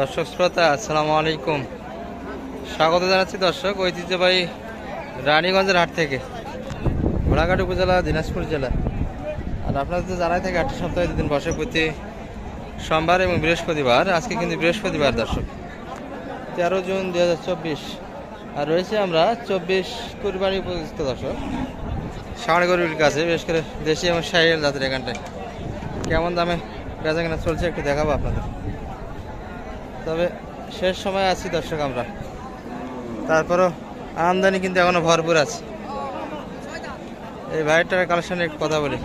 দর্শক শ্রোতা, আসসালামু আলাইকুম। স্বাগত জানাচ্ছি দর্শক ঐতিহ্যবাহী রানীগঞ্জের হাট থেকে, ঘোড়াঘাট উপজেলা, দিনাজপুর জেলা। আর আপনাদের তো জানাই থাকে, আটটা সপ্তাহে দুদিন বসে প্রতি সোমবার এবং বৃহস্পতিবার, আজকে কিন্তু বৃহস্পতিবার দর্শক। তেরো জুন দু হাজার চব্বিশ, আর রয়েছে আমরা চব্বিশ কুরবানি উপযুক্ত দর্শক। ষাঁড় গরুর কাছে, বিশেষ করে দেশি এবং সাইল জাতের এখানটায়। কেমন দামে বেচা কেনা চলছে একটু দেখাবো আপনাদের। তবে শেষ সময় আছি দর্শক আমরা। তারপরও আমদানি কিন্তু এখনও ভরপুর আছে। এই ভাইটার কালেকশনে একটু কথা বলি।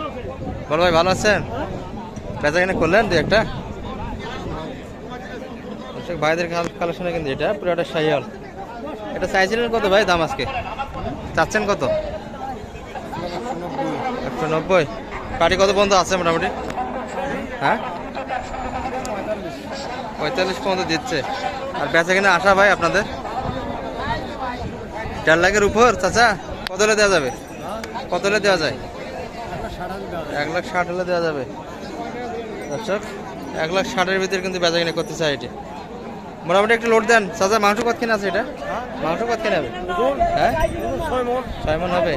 বল ভাই, ভালো আছেন? বেচা কেনা করলেন দু একটা? ভাইদের কালেকশনে কিন্তু এটা পুরোটা সাইয়াল। এটা চাইছিলেন কত ভাই দাম আজকে? চাচ্ছেন কত? একশো নব্বই। পাটি কত পর্যন্ত আছে মোটামুটি? হ্যাঁ? পঁয়তাল্লিশ পর্যন্ত দিচ্ছে। আর বেচা কিনা আশা ভাই আপনাদের? চার লাখের উপর, চাচা? কত হলে দেওয়া যাবে? কত হলে দেওয়া যায়? এক লাখ ষাট হলে দেওয়া যাবে। দর্শক, এক লাখ ষাটের ভিতরে কিন্তু বেচা কিনা করতে চাই এটি। মোটামুটি একটু লোড দেন। চাচা, মাংস কত কিনা আছে এটা? মাংস কত কিনা হবে? হ্যাঁ? ছয় মন হবে।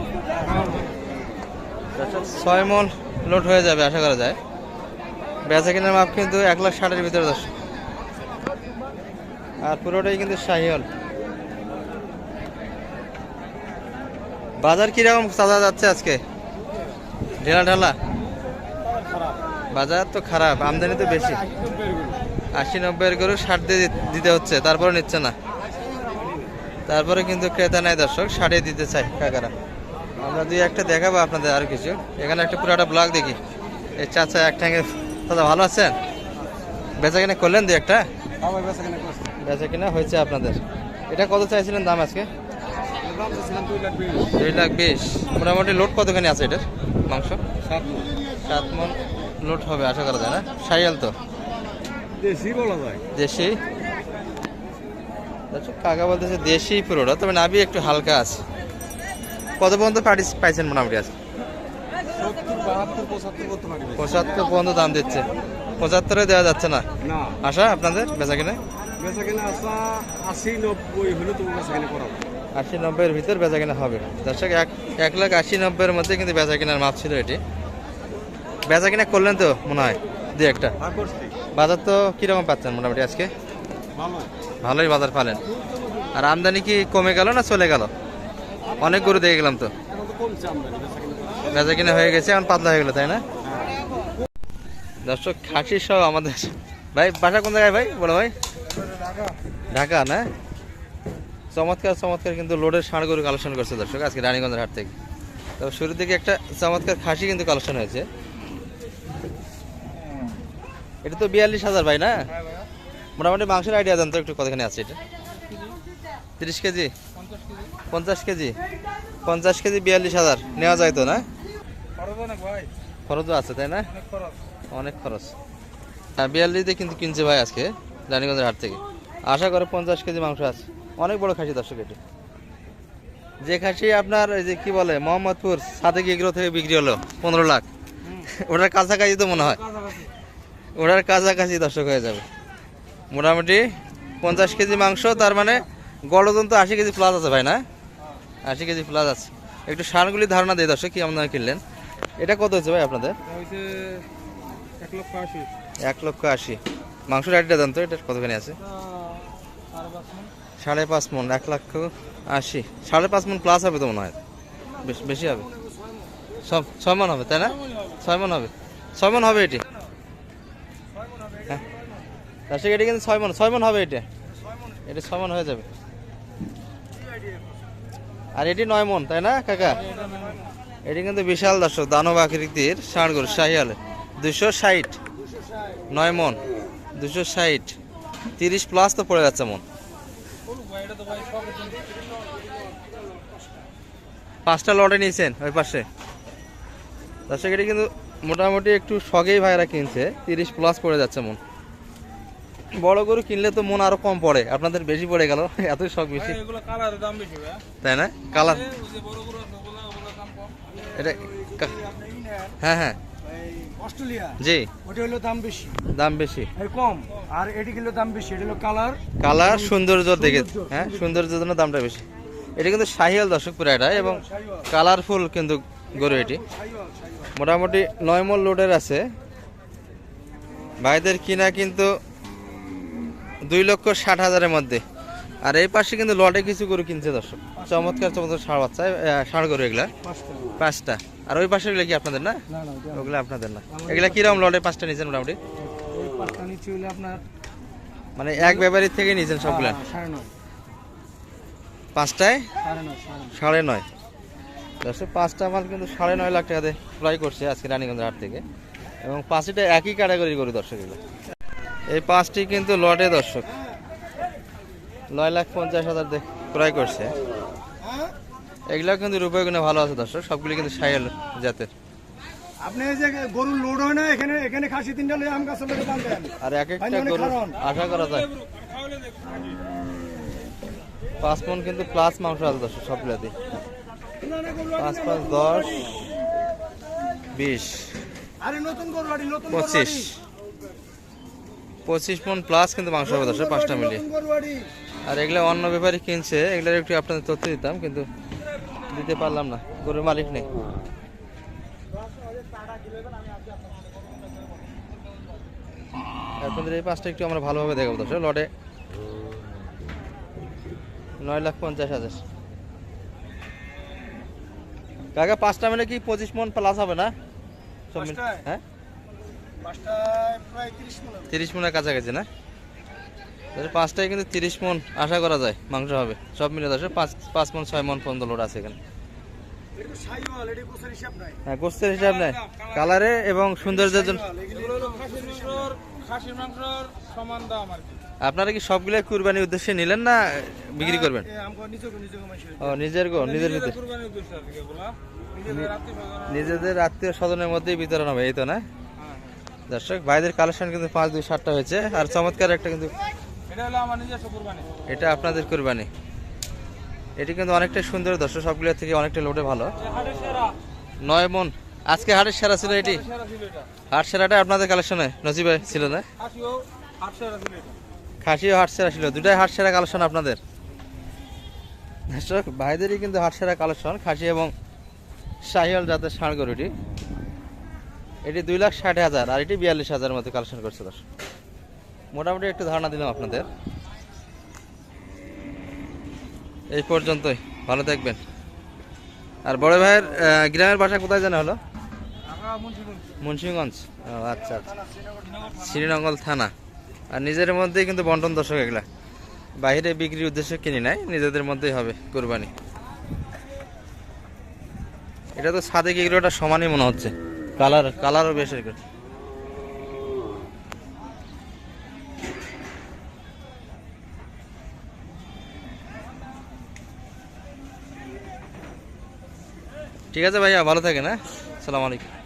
ছয় মন লোড হয়ে যাবে, আশা করা যায়। বেচা কেনার মাপ কিন্তু এক লাখ ষাটের ভিতরে দর্শক। আর পুরোটাই কিন্তু শাহিওল বাজার কীরকম সাজা যাচ্ছে আজকে? ঢেলা ঢালা? বাজার তো খারাপ, আমদানি তো বেশি। আশি নব্বই গরু ষাট দিয়ে দিতে হচ্ছে তারপরে নিচ্ছে না। তারপরে কিন্তু ক্রেতা নাই দর্শক ষাটে দিতে চাই কাকারা। আমরা দুই একটা দেখাবো আপনাদের আর কিছু। এখানে একটা পুরো একটা ব্লগ দেখি। এই চাচা এক ঠ্যাঙ্গে দাদা ভালো আছেন? বেচা কিনা করলেন দুই একটা? বেচা কিনা হয়েছে আপনাদের? এটা কত চাইছিলেন দাম আজকে? দুই লাখ বিশ। মোটামুটি লোড কতখানি আছে এটার মাংস? সাত মন। লোড হবে আশা করা যায় না। সাইয়াল তো? দেশি বলা যায়। দেশি? আচ্ছা, কাকা বলতেছে দেশি পুরোটা তবে নাবি একটু হালকা আছে। কত পর্যন্ত পাইছেন মোটামুটি আছে পঁচাত্তর পর্যন্ত দাম দিচ্ছে। পঁচাত্তরে দেওয়া যাচ্ছে না? না। আশা আপনাদের বেচা কিনে? বেচা কিনা আসা আশি নব্বই হলে তোমার বেচা কিনা করাবো আশি নব্বইয়ের ভিতর বেচা কিনা হবে। দর্শক এক এক লাখ আশি নব্বইয়ের মধ্যে কিন্তু বেচা কেনার মাপ ছিল এটি। বেচা কিনা করলেন তো মনে হয় দু একটা। বাজার তো কীরকম পাচ্ছেন মোটামুটি আজকে? ভালোই বাজার পালেন। আর আমদানি কি কমে গেল না চলে গেল? অনেক গরু দেখে গেলাম তো। বেচা কিনা কিনা হয়ে গেছে এখন পাতলা হয়ে গেল তাই না? দর্শক খাসি সব আমাদের ভাই বাসা কোন জায়গায় ভাই? বলো ভাই। ঢাকা না? চমৎকার চমৎকার কিন্তু লোডের ষাঁড় গরু কালেকশন করছে দর্শক আজকে রানীগঞ্জের হাট থেকে। তবে শুরুর দিকে একটা চমৎকার খাসি কিন্তু কালেকশন হয়েছে। এটা তো বিয়াল্লিশ হাজার ভাই না? মোটামুটি মাংসের আইডিয়া দেন তো একটু কতখানি আছে এটা? তিরিশ কেজি? পঞ্চাশ কেজি? পঞ্চাশ কেজি বিয়াল্লিশ হাজার নেওয়া যায় তো না? খরচও আছে তাই না? অনেক খরচ। হ্যাঁ বিয়াল্লিশে কিন্তু কিনছে ভাই আজকে রানীগঞ্জের হাট থেকে। আশা করে পঞ্চাশ কেজি মাংস আছে। অনেক বড় খাসি দর্শক এটি। যে খাসি আপনার এই যে কি বলে মোহাম্মদপুর সাদেক এগ্রো থেকে বিক্রি হলো পনেরো লাখ। ওটার কাছাকাছি তো মনে হয়। ওটার কাছাকাছি দর্শক হয়ে যাবে। মোটামুটি পঞ্চাশ কেজি মাংস তার মানে গড়জন তো আশি কেজি প্লাস আছে ভাই না? আশি কেজি প্লাস আছে। একটু সারগুলি ধারণা দিয়ে দর্শক কি আপনারা কিনলেন? এটা কত হচ্ছে ভাই আপনাদের? এক লক্ষ আশি। এক লক্ষ আশি। মাংস রাইটটা দেন তো এটা কতখানি আছে? সাড়ে পাঁচ মন, এক লক্ষ আশি। সাড়ে পাঁচ মন প্লাস হবে তো মনে হয়? বেশ হবে? ছয় মন হবে, তাই না? ছয় মন হবে। ছয় মন হবে এটি? হ্যাঁ। দর্শক এটি কিন্তু ছয় মন ছয় মন হবে এটা? এটা ছয় মন হয়ে যাবে। আর এটি নয় মন, তাই না, কাকা? এটি কিন্তু বিশাল দর্শক, দানব আকৃতির ষাঁড়গুলো শাহিয়ালে। দুশো ষাট। নয় মন। দুশো ষাট। তিরিশ প্লাস তো পড়ে যাচ্ছে মন। পাঁচটা লটে নিয়েছেন ওই পাশে। দর্শক এটি কিন্তু মোটামুটি একটু শখেই ভাইরা কিনছে তিরিশ প্লাস পড়ে যাচ্ছে মন। বড় গরু কিনলে তো মন আরও কম পড়ে আপনাদের বেশি পড়ে গেল এত শখ বেশি। তাই না? কালার এটা হ্যাঁ হ্যাঁ। অস্ট্রেলিয়া জি। ওটা হলো দাম বেশি। দাম বেশি। এর কম আর এটি কিলো দাম বেশি এটা হলো কালার। কালার সৌন্দর্য দেখে হ্যাঁ সৌন্দর্যের জন্য দামটা বেশি। এটা কিন্তু শাহিয়াল দর্শক পুরো এটা এবং কালারফুল কিন্তু গরু এটি। মোটামুটি নয় মল লোডের আছে। ভাইদের কিনা কিন্তু দুই লক্ষ ষাট হাজারের মধ্যে। আর এই পাশে কিন্তু লটে কিছু গরু কিনছে দর্শক। চমৎকার চমৎকার ষাড় বাচ্চা ষাড় গরু এগুলা। পাঁচটা। আর ওই পাশে কি আপনাদের না? ওগুলো আপনাদের না। এগুলা কীরকম লটে? পাঁচটা নিয়েছেন মোটামুটি? আপনার মানে এক ব্যাপারীর থেকে নিয়েছেন সবগুলা? হ্যাঁ, পাঁচটায়? সাড়ে নয় দর্শক পাঁচটা মাল কিন্তু সাড়ে নয় লাখ টাকাতে ক্রয় করছে আজকে রানীগঞ্জ হাট থেকে। এবং পাঁচটা একই ক্যাটাগরির গরু দর্শক এগুলো। এই পাঁচটি কিন্তু লটে দর্শক। নয় লাখ পঞ্চাশ হাজার ক্রয় করছে? এগুলো কিন্তু রূপে গুণে ভালো আছে দর্শক সবগুলি কিন্তু সাইল জাতের। আপনি এই যে গরুর লোড হয় না এখানে এখানে খাসি তিনটা লয়ে আম গাছের লোকে বাঁধ। দেন আর এক একটা গরু আশা করা যায়। পাঁচ মন কিন্তু প্লাস মাংস আছে দর্শক সবগুলোতে পাঁচ পাঁচ দশ বিশ আরে নতুন গরু আড়ি নতুন গরু পঁচিশ। পঁচিশ মন প্লাস কিন্তু মাংস হবে দর্শক পাঁচটা মিলিয়ে। গরু। আর এগুলো অন্য ব্যাপারী কিনছে এগুলোর একটু আপনাদের তথ্য দিতাম কিন্তু দিতে পারলাম না গরুর মালিক নেই। আপনাদের এই পাঁচটা একটু আমরা ভালোভাবে দেখাবো দর্শক লটে। নয় লাখ পঞ্চাশ হাজার। কাকা পাঁচটা মিলে কি পঁচিশ মন প্লাস হবে না? হ্যাঁ? পাঁচটায় প্রায় 30 মণ হবে। তিরিশ মনের কাছাকাছি না? পাঁচটায় কিন্তু তিরিশ মন আশা করা যায় মাংস হবে। সব মিলে দশ পাঁচ পাঁচ মন ছয় মন পর্যন্ত লোড আছে এখানে। হ্যাঁ গোস্তের হিসাব নেই কালারে এবং সৌন্দর্যের জন্য আপনারা কি সবগুলো কুরবানির উদ্দেশ্যে নিলেন না বিক্রি করবেন? নিজেকে মাইসে। ও নিজের গো নিজের ভিতরে। নিজেদের আত্মীয় স্বজনের মধ্যেই বিতরণ হবে এই তো না? হ্যাঁ। দর্শক ভাইদের কালেকশন কিন্তু পাঁচ দুই সাতটা হয়েছে। আর চমৎকার একটা কিন্তু এটা হলো আমার নিজস্ব কুরবানি। এটা আপনাদের কুরবানি। এটি কিন্তু অনেকটা সুন্দর দর্শক সবগুলো থেকে অনেকটা লোডে ভালো। নয় মন। আজকে হাটের সেরা ছিল এটি। হাট সেরাটা আপনাদের কালেকশনে নজিব ছিল না? খাসিও হাট সেরা ছিল খাসিও হাট সেরা ছিল। দুটাই হাট সেরা কালেকশন আপনাদের। দর্শক ভাইদেরই কিন্তু হাট সেরা কালেকশন খাসি এবং শাহিয়াল জাতের ষাঁড় গরুটি। এটি দুই লাখ ষাট হাজার আর এটি বিয়াল্লিশ হাজার মতো কালেকশন করছে দর্শক। মোটামুটি একটু ধারণা দিলাম আপনাদের। এই পর্যন্তই, ভালো থাকবেন। আর বড় ভাইয়ের গ্রামের বাসা কোথায় জানা হলো? মুন্সিগঞ্জ। আচ্ছা আচ্ছা। শ্রীনগর থানা। আর নিজের মধ্যেই কিন্তু বন্টন দর্শক এগুলা। বাইরে বিক্রির উদ্দেশ্যে কিনি নাই, নিজেদের মধ্যেই হবে কোরবানি। এটা তো সাদে এগুলোটা সমানই মনে হচ্ছে। কালার, কালারও বেশ এর ঠিক আছে ভাইয়া ভালো থাকেন হ্যাঁ? সালাম আলাইকুম